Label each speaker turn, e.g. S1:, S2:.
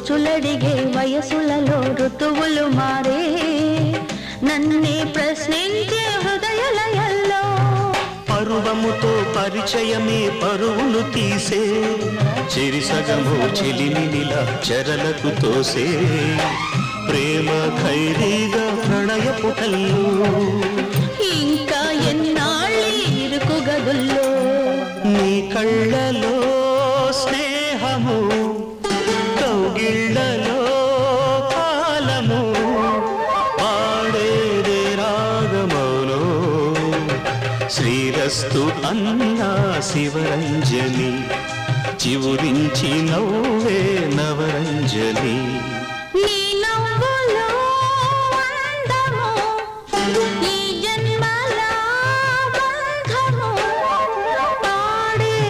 S1: రుచులడిగే వయసులలో ఋతువులు మారే. నన్నే ప్రశ్నించే హృదయలయల్లో
S2: పరువముతో పరిచయమే పరువును తీసే. చెరిసగము చెలిమినిలా చెరలకు తోసే. ప్రేమ ఖైరీగా ప్రణయ పుటల్లో
S1: ఇంకా ఎన్నాళ్ళి ఇరుకు గదుల్లో
S2: నీ కళ్ళలో స్నేహము. కౌగిళ్ళలో కాలము పాడేదే రాగమౌను శ్రీరస్తు అన్నా శివరంజని చివురించి నవ్వే నవరంజని.
S1: నీ